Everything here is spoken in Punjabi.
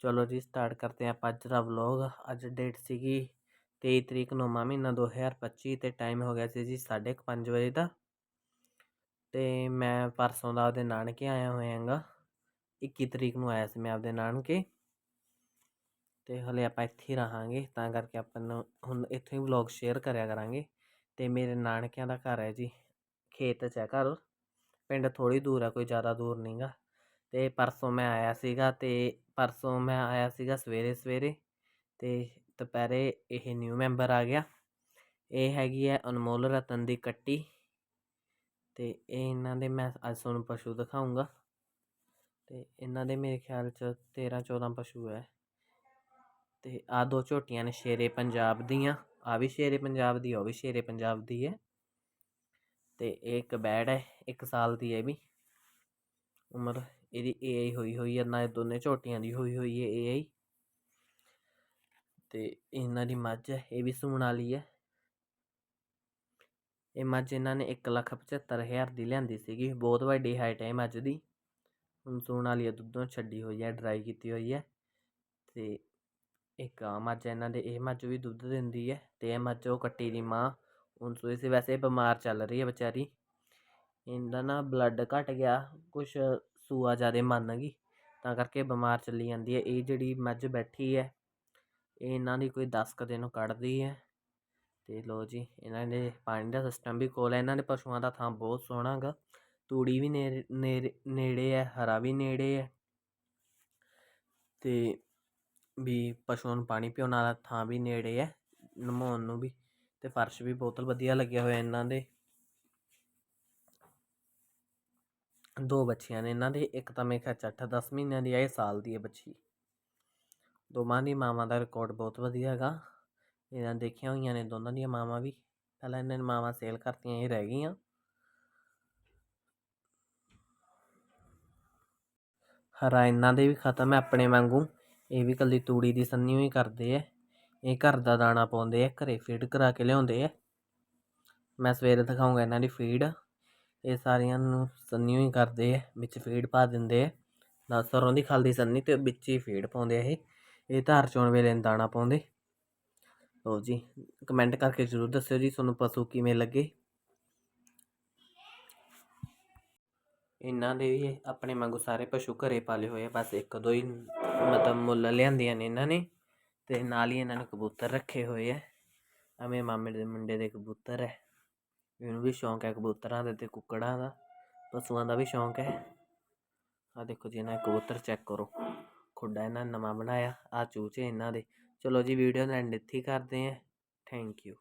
ਚਲੋ ਜੀ ਸਟਾਰਟ ਕਰਦੇ ਹਾਂ ਆਪਾਂ ਅੱਜ ਦਾ ਵਲੌਗ ਅੱਜ ਡੇਟ ਸੀਗੀ 23 ਤਰੀਕ ਨੌਵਾਂ ਮਹੀਨਾ 2025 ਤੇ ਟਾਈਮ ਹੋ ਗਿਆ ਸੀ ਜੀ 5:30 ਵਜੇ ਦਾ। ਤੇ ਮੈਂ ਪਰਸੋਂ ਦਾ ਆਪਦੇ ਨਾਨਕੇ ਆਇਆ ਹੋਇਆਗਾ। 21 ਤਰੀਕ ਨੂੰ ਆਇਆ ਸੀ ਮੈਂ ਆਪਦੇ ਨਾਨਕੇ। ਤੇ ਹਲੇ ਆਪਾਂ ਇੱਥੇ ਹੀ ਰਹਾਂਗੇ, ਤਾਂ ਕਰਕੇ ਆਪਾਂ ਨੂੰ ਹੁਣ ਇੱਥੇ ਹੀ ਵਲੌਗ ਸ਼ੇਅਰ ਕਰਿਆ ਕਰਾਂਗੇ। ਤੇ ਮੇਰੇ ਨਾਨਕਿਆਂ ਦਾ ਘਰ ਹੈ ਜੀ, ਖੇਤ 'ਚ ਹੈ ਘਰ। ਪਿੰਡ ਥੋੜੀ ਦੂਰ ਹੈ, ਕੋਈ ਜ਼ਿਆਦਾ ਦੂਰ ਨਹੀਂਗਾ ਅਤੇ ਪਰਸੋਂ ਮੈਂ ਆਇਆ ਸੀਗਾ ਅਤੇ ਪਰਸੋਂ ਮੈਂ ਆਇਆ ਸੀਗਾ ਸਵੇਰੇ ਸਵੇਰੇ ਅਤੇ ਦੁਪਹਿਰੇ ਇਹ ਨਿਊ ਮੈਂਬਰ ਆ ਗਿਆ। ਇਹ ਹੈਗੀ ਹੈ ਅਨਮੋਲ ਰਤਨ ਦੀ ਕੱਟੀ ਅਤੇ ਇਹ ਇਹਨਾਂ ਦੇ ਮੈਂ ਅੱਜ ਤੁਹਾਨੂੰ ਪਸ਼ੂ ਦਿਖਾਊਂਗਾ ਅਤੇ ਇਹਨਾਂ ਦੇ ਮੇਰੇ ਖਿਆਲ ਚ 13 14 ਪਸ਼ੂ ਹੈ। ਅਤੇ ਆਹ ਦੋ ਝੋਟੀਆਂ ਨੇ ਸ਼ੇਰੇ ਪੰਜਾਬ ਦੀਆਂ, ਆਹ ਵੀ ਸ਼ੇਰੇ ਪੰਜਾਬ ਦੀ, ਉਹ ਵੀ ਸ਼ੇਰੇ ਪੰਜਾਬ ਦੀ ਹੈ। ਅਤੇ ਇਹ ਇੱਕ ਬੈੜ ਹੈ, ਇੱਕ ਸਾਲ ਦੀ ਹੈ ਵੀ। ਉਮਰ ਇਹਦੀ ਏਆਈ ਹੋਈ ਹੋਈ ਹੈ ਨਾ ਇਹ ਦੋਨੇ ਝੋਟੀਆਂ ਦੀ ਹੋਈ ਹੋਈ ਹੈ ਏਆਈ ਤੇ ਇਹਨਾਂ ਦੀ ਮੱਝ ਹੈ ਇਹ ਵੀ ਸੂਣ ਵਾਲੀ ਹੈ ਇਹ ਮੱਝ ਇਹਨਾਂ ਨੇ 175000 ਦੀ ਲਿਆਂਦੀ ਸੀਗੀ, ਬਹੁਤ ਵੱਡੀ ਹਾਈਟ ਹੈ ਮੱਝ ਦੀ। ਹੁਣ ਸੂਣ ਵਾਲੀ ਹੈ ਦੁੱਧੋਂ ਛੱਡੀ ਹੋਈ ਹੈ ਡਰਾਈ ਕੀਤੀ ਹੋਈ ਹੈ ਤੇ ਇੱਕ ਆ ਮੱਝ ਇਹਨਾਂ ਦੇ, ਇਹ ਮੱਝ ਵੀ ਦੁੱਧ ਦਿੰਦੀ ਹੈ ਤੇ ਇਹ ਮੱਝ ਉਹ ਕੱਟੀ ਦੀ ਮਾਂ। ਹੁਣ ਸੋਈ ਸੀ ਵੈਸੇ ਬਿਮਾਰ ਚੱਲ ਰਹੀ ਹੈ ਵਿਚਾਰੀ। ਇਹਦਾ ਨਾ ਬਲੱਡ ਘਟ ਗਿਆ, ਕੁਛ ਸੂਆ ਜ਼ਿਆਦਾ ਮੰਨ ਗਈ, ਤਾਂ ਕਰਕੇ ਬਿਮਾਰ ਚੱਲੀ ਜਾਂਦੀ ਹੈ। ਇਹ ਜਿਹੜੀ ਮੱਝ ਬੈਠੀ ਹੈ, ਇਹ ਇਹਨਾਂ ਦੀ ਕੋਈ 10 ਕੁ ਦਿਨ ਕੱਢਦੀ ਹੈ। ਅਤੇ ਲਓ ਜੀ, ਇਹਨਾਂ ਦੇ ਪਾਣੀ ਦਾ ਸਿਸਟਮ ਵੀ ਕੋਲ ਹੈ ਇਹਨਾਂ ਦੇ ਪਸ਼ੂਆਂ ਦਾ ਥਾਂ ਬਹੁਤ ਸੋਹਣਾ ਹੈਗਾ ਤੂੜੀ ਵੀ ਨੇੜੇ ਨੇੜੇ ਹੈ, ਹਰਾ ਵੀ ਨੇੜੇ ਹੈ। ਅਤੇ ਵੀ ਪਸ਼ੂਆਂ ਨੂੰ ਪਾਣੀ ਪਿਉਣ ਵਾਲਾ ਥਾਂ ਵੀ ਨੇੜੇ ਹੈ, ਨਮਾਉਣ ਨੂੰ ਵੀ। ਅਤੇ ਫਰਸ਼ ਵੀ ਬਹੁਤ ਵਧੀਆ ਲੱਗਿਆ ਹੋਇਆ ਇਹਨਾਂ ਦੇ। ਦੋ ਬੱਚੀਆਂ ਨੇ ਇਹਨਾਂ ਦੇ, ਇੱਕ ਤਾਂ ਮੇਰੇ ਖਿਆਲ 'ਚ ਅੱਠ ਦਸ ਮਹੀਨਿਆਂ ਦੀ ਹੈ ਇਹ ਸਾਲ ਦੀ ਹੈ ਬੱਚੀ। ਦੋਵਾਂ ਦੀ ਮਾਵਾਂ ਦਾ ਰਿਕਾਰਡ ਬਹੁਤ ਵਧੀਆ ਹੈਗਾ। ਇਹਨਾਂ ਦੇਖੀਆਂ ਹੋਈਆਂ ਨੇ ਦੋਨਾਂ ਦੀਆਂ ਮਾਵਾਂ ਵੀ। ਪਹਿਲਾਂ ਇਹਨਾਂ ਨੇ ਮਾਵਾਂ ਸੇਲ ਕਰਤੀਆਂ ਇਹ ਰਹਿ ਗਈਆਂ। ਹਰਾ ਇਹਨਾਂ ਦੇ ਵੀ ਖਤਮ ਹੈ ਆਪਣੇ ਵਾਂਗੂ। ਇਹ ਵੀ ਕੱਲੀ ਤੂੜੀ ਦੀ ਸੰਨੀ ਹੋਈ ਕਰਦੇ ਐ। ਇਹ ਘਰ ਦਾ ਦਾਣਾ ਪਾਉਂਦੇ ਐ, ਘਰੇ ਫੀਡ ਕਰਾ ਕੇ ਲਿਆਉਂਦੇ ਐ। ਮੈਂ ਸਵੇਰੇ ਦਿਖਾਉਂਗਾ ਇਹਨਾਂ ਦੀ ਫੀਡ ਇਹ ਸਾਰੀਆਂ ਨੂੰ ਸੰਨੀ ਹੀ ਕਰਦੇ ਆ, ਵਿੱਚ ਫੀਡ ਪਾ ਦਿੰਦੇ ਆ। ਨਾ ਸਰੋਂ ਦੀ ਖਲ ਦੀ ਸੰਨੀ ਤੇ ਵਿੱਚ ਹੀ ਫੀਡ ਪਾਉਂਦੇ ਆ ਇਹ। ਇਹ ਧਾਰ ਚੋਣ ਵੇਲੇ ਦਾਣਾ ਪਾਉਂਦੇ। ਲੋ ਜੀ ਕਮੈਂਟ ਕਰਕੇ ਜ਼ਰੂਰ ਦੱਸਿਓ ਜੀ ਤੁਹਾਨੂੰ ਪਸ਼ੂ ਕਿਵੇਂ ਲੱਗੇ। ਇਹਨਾਂ ਦੇ ਵੀ ਆਪਣੇ ਵਾਂਗੂ ਸਾਰੇ ਪਸ਼ੂ ਘਰੇ ਪਾਲੇ ਹੋਏ ਆ, ਬਸ ਇੱਕ ਦੋ ਹੀ ਮਤਲਬ ਮੁੱਲ ਲਿਆਂਦੀਆਂ ਨੇ ਇਹਨਾਂ ਨੇ ਤੇ ਨਾਲ ਹੀ ਇਹਨਾਂ ਨੇ ਕਬੂਤਰ ਰੱਖੇ ਹੋਏ ਆ। ਐਵੇਂ ਮਾਮੇ ਦੇ ਮੁੰਡੇ ਦੇ ਕਬੂਤਰ ਹੈ ਮੈਨੂੰ ਵੀ ਸ਼ੌਂਕ ਹੈ ਕਬੂਤਰਾਂ ਦਾ ਅਤੇ ਕੁੱਕੜਾਂ ਦਾ, ਪਸ਼ੂਆਂ ਦਾ ਵੀ ਸ਼ੌਂਕ ਹੈ। ਆਹ ਦੇਖੋ ਜੀ, ਇਹਨਾਂ ਕਬੂਤਰ ਚੈੱਕ ਕਰੋ। ਖੁੱਡਾ ਇਹਨਾਂ ਨੇ ਨਵਾਂ ਬਣਾਇਆ, ਆਹ ਚੂਚੇ ਇਹਨਾਂ ਦੇ। ਚਲੋ ਜੀ ਵੀਡੀਓ ਦਾ ਐਂਡ ਇੱਥੇ ਹੀ ਕਰਦੇ ਆ ਥੈਂਕ ਯੂ